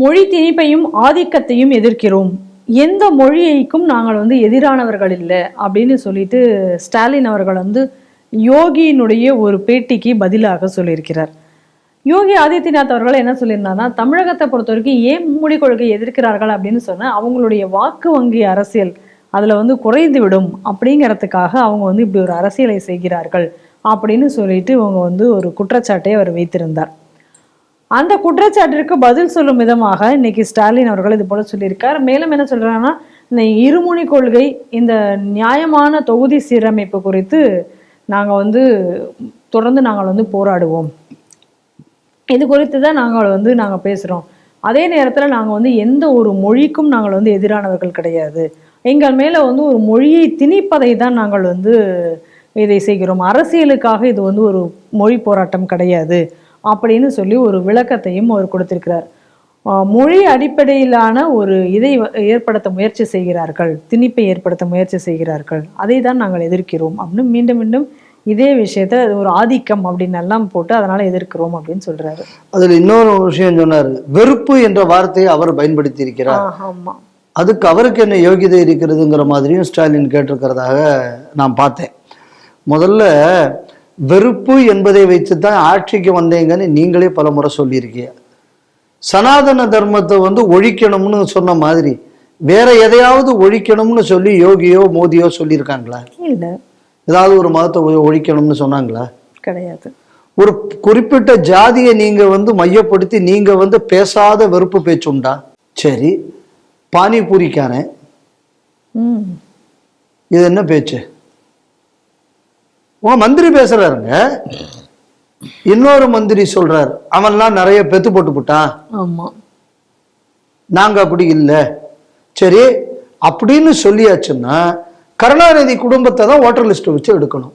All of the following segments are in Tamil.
மொழி திணிப்பையும் ஆதிக்கத்தையும் எதிர்க்கிறோம். எந்த மொழியைக்கும் நாங்கள் வந்து எதிரானவர்கள் இல்லை அப்படின்னு சொல்லிட்டு ஸ்டாலின் அவர்கள் வந்து யோகியினுடைய ஒரு பேட்டிக்கு பதிலாக சொல்லியிருக்கிறார். யோகி ஆதித்யநாத் அவர்கள் என்ன சொல்லியிருந்தாருன்னா தமிழகத்தை பொறுத்த வரைக்கும் ஏன் மும்மொழி கொள்கை எதிர்க்கிறார்கள் அப்படின்னு சொன்னா அவங்களுடைய வாக்கு வங்கி அரசியல் அதுல வந்து குறைந்து விடும் அப்படிங்கிறதுக்காக அவங்க வந்து இப்படி ஒரு அரசியலை செய்கிறார்கள் அப்படின்னு சொல்லிட்டு இவங்க வந்து ஒரு குற்றச்சாட்டை அவர் வைத்திருந்தார். அந்த குற்றச்சாட்டிற்கு பதில் சொல்லும் விதமாக இன்னைக்கு ஸ்டாலின் அவர்கள் இது போல சொல்லியிருக்கார். மேலும் என்ன சொல்றாங்கன்னா இந்த இருமுனி கொள்கை இந்த நியாயமான தொகுதி சீரமைப்பு குறித்து நாங்கள் வந்து தொடர்ந்து நாங்கள் வந்து போராடுவோம். இது குறித்து தான் நாங்கள் வந்து நாங்கள் பேசுகிறோம் அதே நேரத்தில் நாங்கள் வந்து எந்த ஒரு மொழிக்கும் நாங்கள் வந்து எதிரானவர்கள் கிடையாது. எங்கள் மேலே வந்து ஒரு மொழியை திணிப்பதை தான் நாங்கள் வந்து இதை செய்கிறோம். அரசியலுக்காக இது வந்து ஒரு மொழி போராட்டம் கிடையாது. அப்படின்னு சொல்லி ஒரு விளக்கத்தையும் அவர் கொடுத்திருக்கிறார். மொழி அடிப்படையிலான ஒரு இதை ஏற்படுத்த முயற்சி செய்கிறார்கள் திணிப்பை ஏற்படுத்த முயற்சி செய்கிறார்கள். அதை தான் நாங்கள் எதிர்க்கிறோம் அப்படின்னு மீண்டும் மீண்டும் இதே விஷயத்த ஒரு ஆதிக்கம் அப்படின்னு எல்லாம் போட்டு அதனால எதிர்க்கிறோம் அப்படின்னு சொல்றாரு. அதுல இன்னொரு விஷயம் சொன்னாரு வெறுப்பு என்ற வார்த்தையை அவர் பயன்படுத்தி இருக்கிறார் ஆமா. அதுக்கு அவருக்கு என்ன யோகிதை இருக்கிறதுங்கிற மாதிரியும் ஸ்டாலின் கேட்டிருக்கிறதாக நான் பார்த்தேன். முதல்ல வெறுப்பு என்பதை வைத்து தான் ஆட்சிக்கு வந்தீங்கன்னு நீங்களே பல முறை சொல்லியிருக்கீங்க. சனாதன தர்மத்தை வந்து ஒழிக்கணும்னு சொன்ன மாதிரி வேற எதையாவது ஒழிக்கணும்னு சொல்லி யோகியோ மோதியோ சொல்லியிருக்காங்களா? இல்ல. ஏதாவது ஒரு மதத்தை ஒழிக்கணும்னு சொன்னாங்களா? கிடையாது. ஒரு குறிப்பிட்ட ஜாதியை நீங்க வந்து மையப்படுத்தி நீங்க வந்து பேசாத வெறுப்பு பேச்சுண்டா சரி. பானிபூரிக்காரன். இது என்ன பேச்சு? உன் மந்திரி பேசுறாருங்க. இன்னொரு மந்திரி சொல்றாரு. அவன்லாம் நிறைய பெத்து போட்டு போட்டான். ஆமா. நாங்க அப்படி இல்லை. சரி அப்படின்னு சொல்லியாச்சுன்னா கருணாநிதி குடும்பத்தை தான் ஓட்டர் லிஸ்ட் வச்சு எடுக்கணும்.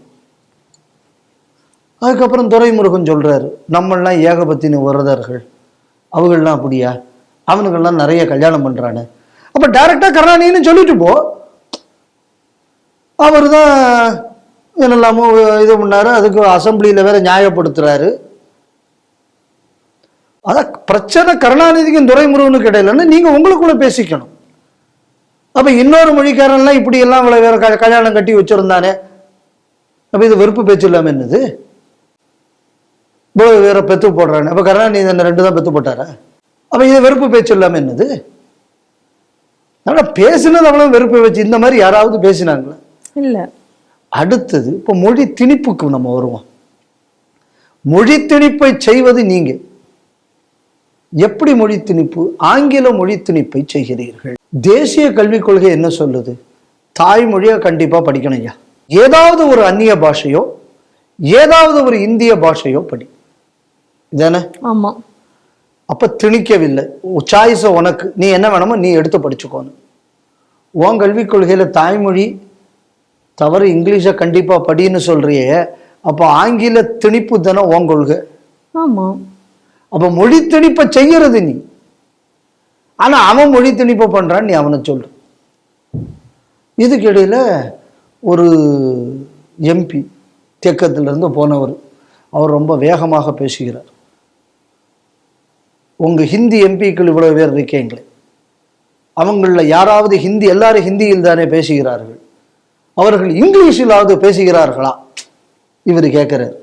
அதுக்கப்புறம் துரைமுருகன் சொல்றாரு நம்மளாம் ஏகபத்தினி விரதர்கள் அவங்கெல்லாம் அப்படியா? அவனுங்கெல்லாம் நிறைய கல்யாணம் பண்றானு. அப்ப டைரக்டா கருணாநிதினு சொல்லிட்டு போ. அவர் தான் என்னெல்லாமோ இது பண்ணாரு. அதுக்கு அசம்பிளியில் வேற நியாயப்படுத்துகிறாரு அதான் பிரச்சனை கருணாநிதிக்கும் துரைமுருகனுக்கு இடையிலன்னு நீங்கள் உங்களுக்குள்ள பேசிக்கணும். அப்போ இன்னொரு மொழிக்காரன்லாம் இப்படி எல்லாம் இவ்வளோ வேற க- கல்யாணம் கட்டி வச்சிருந்தானே. அப்போ இது வெறுப்பு பேச்சு இல்லாமல் என்னது? இவ்வளோ வேற பெத்து போடுறானே. அப்போ கருணாநிதி என்ன ரெண்டு தான் பெத்து போட்டாரா? அப்போ இது வெறுப்பு பேச்சு இல்லாமல் என்னது? ஆனா பேசினது அவ்வளோ வெறுப்பு வச்சு இந்த மாதிரி யாராவது பேசினாங்களா? இல்லை. அடுத்தது இப்போ மொழி திணிப்புக்கு நம்ம வருவோம். மொழி திணிப்பை செய்வது நீங்க எப்படி மொழி திணிப்பு? ஆங்கில மொழி திணிப்பை செய்கிறீர்கள். தேசிய கல்விக் கொள்கை என்ன சொல்லுது? தாய்மொழியை கண்டிப்பா படிக்கணும் ஐயா. ஏதாவது ஒரு அந்நிய பாஷையோ ஏதாவது ஒரு இந்திய பாஷையோ படி. இதானே? ஆமா. அப்ப திணிக்கவில்லை. சாய்ஸை உனக்கு. நீ என்ன வேணுமோ நீ எடுத்து படிச்சுக்கோன்னு. உன் கல்விக் கொள்கையில தாய்மொழி தவறு இங்கிலீஷை கண்டிப்பா படின்னு சொல்றியே அப்போ ஆங்கில திணிப்பு தானே உன் கொள்கை. ஆமா. அப்ப மொழி திணிப்பை செய்யறது நீ. ஆனா அவன் மொழி திணிப்பை பண்றான் நீ அவனை சொல்லு. இதுக்கு இடையில ஒரு எம்பி தெக்கத்துல இருந்து போனவர் அவர் ரொம்ப வேகமாக பேசுகிறார். உங்க ஹிந்தி எம்பிக்கள் இவ்வளவு பேர் இருக்கீங்களே? அவங்கள யாராவது ஹிந்தி எல்லாரும் ஹிந்தியில் தானே பேசுகிறார்கள். அவர்கள் இங்கிலீஷிலாவது பேசுகிறார்களா? இவர் கேட்கிறார்.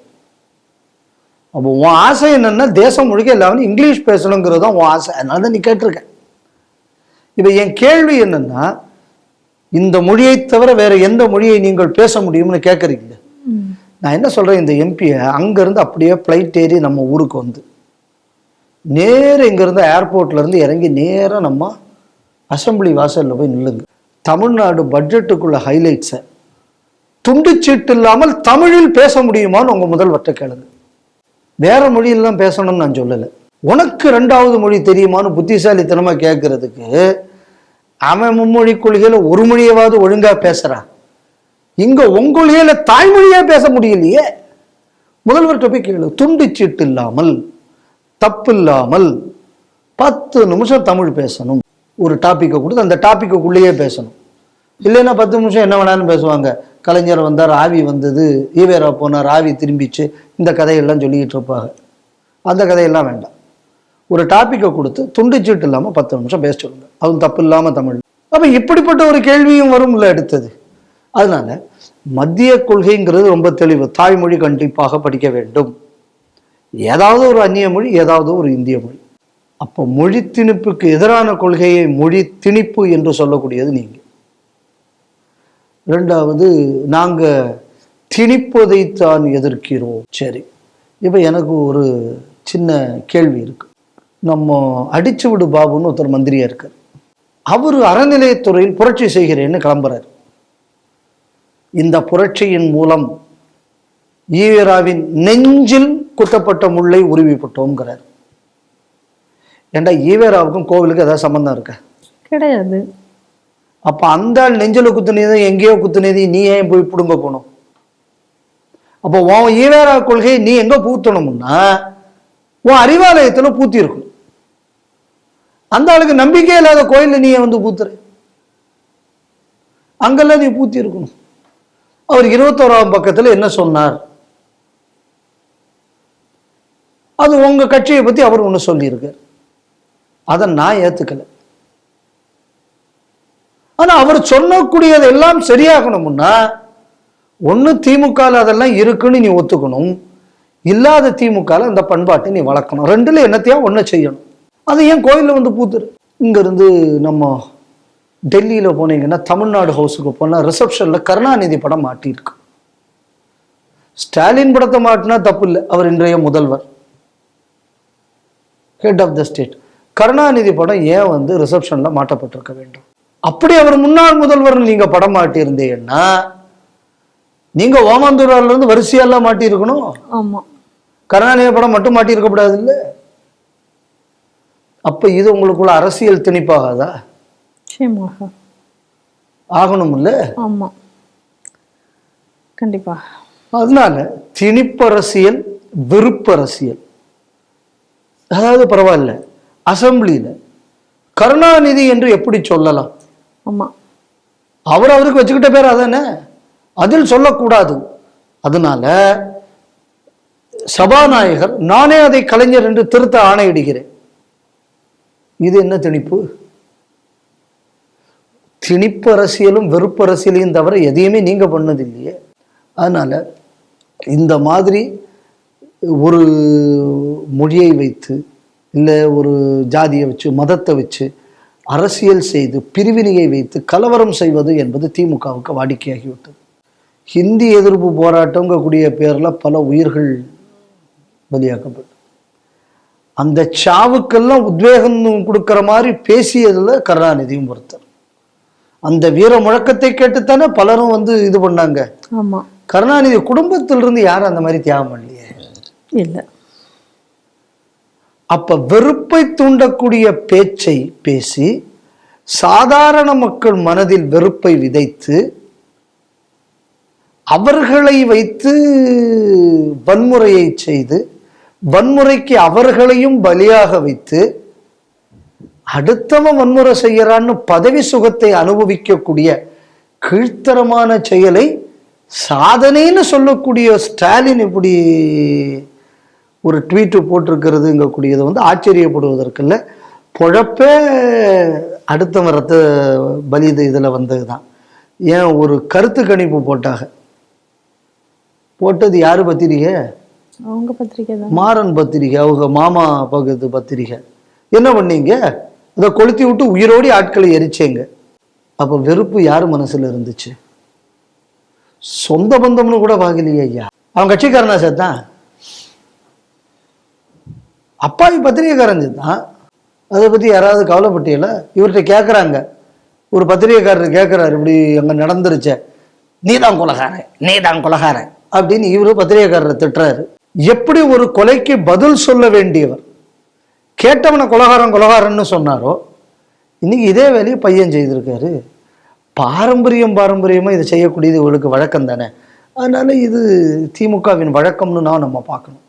அப்போ உன் ஆசை என்னன்னா தேசம் முழுக்க எல்லாரும் இங்கிலீஷ் பேசணுங்கிறது தான் உன் ஆசை. அதனால தான் நீ கேட்டிருக்க. இப்போ என் கேள்வி என்னன்னா இந்த மொழியை தவிர வேற எந்த மொழியை நீங்கள் பேச முடியும்னு கேட்குறீங்க? நான் என்ன சொல்றேன் இந்த எம்பியை அங்கேருந்து அப்படியே ஃப்ளைட் ஏறி நம்ம ஊருக்கு வந்து. நேர் இங்கேருந்து ஏர்போர்ட்ல இருந்து இறங்கி நேராக நம்ம அசெம்பிளி வாசல்ல போய் நில்லுங்க. தமிழ்நாடு பட்ஜெட்டுக்குள்ள ஹைலைட்ஸை துண்டுச்சீட்டு இல்லாமல் தமிழில் பேச முடியுமான்னு உங்கள் முதல்வர்கிட்ட கேளுங்க. வேற மொழியெல்லாம் பேசணும்னு நான் சொல்லலை. உனக்கு ரெண்டாவது மொழி தெரியுமான்னு புத்திசாலித்தனமாக கேட்கறதுக்கு அவன் மும்மொழி கொள்கையில் ஒரு மொழியவாவது ஒழுங்காக பேசுகிறான் இங்கே உங்கொழியில் தாய்மொழியாக பேச முடியலையே. முதல்வர்கிட்ட போய் கேளு. துண்டுச்சீட்டு இல்லாமல் தப்பு இல்லாமல் பத்து நிமிஷம் தமிழ் பேசணும். ஒரு டாப்பிக்கை கொடுத்து அந்த டாப்பிக்குள்ளேயே பேசணும். இல்லைன்னா பத்து நிமிஷம் என்ன வேணாலும் பேசுவாங்க. கலைஞர் வந்தார் ஆவி வந்தது ஈவேரா போனார் ஆவி திரும்பிச்சு இந்த கதையெல்லாம் சொல்லிக்கிட்டு இருப்பாங்க. அந்த கதையெல்லாம் வேண்டாம். ஒரு டாப்பிக்கை கொடுத்து துண்டுச்சீட்டு இல்லாமல் பத்து நிமிஷம் பேச சொல்லுங்க. அதுவும் தப்பு இல்லாமல் தமிழ். அப்போ இப்படிப்பட்ட ஒரு கேள்வியும் வரும்ல எடுத்தது அதனால மத்திய கொள்கைங்கிறது ரொம்ப தெளிவு. தாய்மொழி கண்டிப்பாக படிக்க வேண்டும். ஏதாவது ஒரு அந்நிய மொழி ஏதாவது ஒரு இந்திய மொழி. அப்போ மொழி திணிப்புக்கு எதிரான கொள்கையை மொழி திணிப்பு என்று சொல்லக்கூடியது நீங்க. ரெண்டாவது நாங்க திணிப்பதைத்தான் எதிர்க்கிறோம். சரி. இப்போ எனக்கு ஒரு சின்ன கேள்வி இருக்கு. நம்ம அடிச்சு விடு பாபுன்னு ஒருத்தர் மந்திரியா இருக்கார். அவர் அறநிலையத்துறையில் புரட்சி செய்கிறேன்னு கிளம்புறார். இந்த புரட்சியின் மூலம் ஈவேராவின் நெஞ்சில் குத்தப்பட்ட முள்ளை உருவிப்பட்டோங்கிறார் ஏண்டா ஈவேராவுக்கும் கோவிலுக்கு ஏதாவது சம்பந்தம் இருக்கா? கிடையாது. அப்ப அந்த ஆள் நெஞ்சில குத்துனதையும் எங்கேயோ குத்துனதையும் நீ ஏன் போய் பிடுங்க போகணும்? அப்போ உன் ஈவேரா கொள்கையை நீ எங்க பூத்தணும்னா உன் அறிவாலயத்துல பூத்தி இருக்கணும் அந்த ஆளுக்கு நம்பிக்கை இல்லாத கோயில்ல நீ வந்து பூத்துற? அங்கெல்லாம் நீ பூத்தி இருக்கணும். அவர் இருபத்தோராம் பக்கத்துல என்ன சொன்னார்? அது உங்க கட்சியை பத்தி அவர் ஒண்ணு சொல்லியிருக்கார். அதை நான் ஏத்துக்கல. ஆனா அவர் சொல்லக்கூடியது எல்லாம் சரியாகணும்னா ஒன்று திமுகல அதெல்லாம் இருக்குன்னு நீ ஒத்துக்கணும். இல்லாத திமுகவில் அந்த பண்பாட்டை நீ வளர்க்கணும். ரெண்டுல என்னத்தையா ஒன்று செய்யணும். அது ஏன் கோயிலில் வந்து பூத்துரு? இங்கேருந்து நம்ம டெல்லியில் போனீங்கன்னா தமிழ்நாடு ஹவுஸுக்கு போனால் ரிசப்ஷனில் கருணாநிதி படம் மாட்டியிருக்கு. ஸ்டாலின் படத்தை மாட்டினா தப்பு இல்லை. அவர் இன்றைய முதல்வர். Head of the state Karunanidhi படம் ஏன் வந்து ரிசப்ஷன்ல மாட்டப்பட்டிருக்க வேண்டும்? அப்படி அவர் முன்னாள் முதல்வர் நீங்க படம் மாட்டியிருந்தீங்கன்னா நீங்க ஓமாந்தூரார்ல இருந்து வரிசையெல்லாம் மாட்டியிருக்கணும். ஆமா. கருணாநிதி படம் மட்டும் மாட்டியிருக்கப்படாது இல்ல அப்ப இது உங்களுக்குள்ள அரசியல் திணிப்பாகாதா? ஆகணும் இல்ல ஆமா. கண்டிப்பா. அதனால திணிப்பரசியல் வெறுப்பரசியல். அதாவது பரவாயில்ல. அசம்பிளியில கருணாநிதி என்று எப்படி சொல்லலாம்? ஆமா. அவர் அவருக்கு வச்சுக்கிட்ட பேர் அதானே அதில் சொல்லக்கூடாது. அதனால சபாநாயகர் நானே அதை கலைஞர் என்று திருத்த ஆணையிடுகிறேன். இது என்ன திணிப்பு? திணிப்பு அரசியலும் வெறுப்பு அரசியலையும் தவிர எதையுமே நீங்க பண்ணது இல்லையே அதனால இந்த மாதிரி ஒரு மொழியை வைத்து இல்லை ஒரு ஜாதியை வச்சு மதத்தை வச்சு அரசியல் செய்து பிரிவினையை வைத்து கலவரம் செய்வது என்பது திமுகவுக்கு வாடிக்கையாகிவிட்டது. ஹிந்தி எதிர்ப்பு போராட்டங்கக்கூடிய பேர்ல பல உயிர்கள் பலியாக்கப்பட்டு அந்த சாவுக்கெல்லாம் உத்வேகம் கொடுக்கிற மாதிரி பேசியதுல கருணாநிதியும் ஒருத்தர். அந்த வீர முழக்கத்தை கேட்டுத்தானே பலரும் வந்து இது பண்ணாங்க. ஆமா. கருணாநிதி குடும்பத்திலிருந்து யாரும் அந்த மாதிரி தியாகம் பண்ணலையே? இல்ல. அப்ப வெறுப்பை தூண்டக்கூடிய பேச்சை பேசி சாதாரண மக்கள் மனதில் வெறுப்பை விதைத்து அவர்களை வைத்து வன்முறையை செய்து வன்முறைக்கு அவர்களையும் பலியாக வைத்து அடுத்தவன் வன்முறை செய்யறான்னு பதவி சுகத்தை அனுபவிக்கக்கூடிய கீழ்த்தரமான செயலை சாதனைன்னு சொல்லக்கூடிய ஸ்டாலின் இப்படி ஒரு ட்வீட்டு போட்டிருக்கிறதுங்கக்கூடியது வந்து ஆச்சரியப்படுவதற்கில்ல. பொழப்பே அடுத்தவன் ரத்த பலி இதில் வந்தது தான் ஏன் ஒரு கருத்து கணிப்பு போட்டாங்க. போட்டது யாரு பத்திரிகை? அவங்க பத்திரிக்கை தான். மாறன் பத்திரிகை அவங்க மாமா பகுத்து பத்திரிகை. என்ன பண்ணீங்க? இதை கொளுத்தி விட்டு உயிரோடி ஆட்களை எரிச்சேங்க. அப்ப வெறுப்பு யார் மனசுல இருந்துச்சு? சொந்த பந்தம்னு கூட பார்க்கலையே ஐயா. அவன் கட்சிக்காரனா சேர்த்தான்? அப்பாவி பத்திரிகைக்காரன் தான் அதை பற்றி யாராவது கவலைப்பட்டியல இவர்கிட்ட கேட்குறாங்க ஒரு பத்திரிகைக்காரர் கேட்குறாரு இப்படி அங்க நடந்துருச்சே. நீதான் கொலகாரன் நீதான் கொலகாரன் அப்படின்னு இவரு பத்திரிகைக்காரரை திட்டுறாரு. எப்படி ஒரு கொலைக்கு பதில் சொல்ல வேண்டியவர்? கேட்டவனை கொலகாரன் கொலகாரன்னு சொன்னாரோ? இன்னைக்கு இதே வேலையை பையன் செய்திருக்காரு. பாரம்பரியம் பாரம்பரியமாக இதை செய்யக்கூடியது இவளுக்கு வழக்கம் தானே அதனால் இது திமுகவின் வழக்கம்னு நான் நம்ம பார்க்கணும்.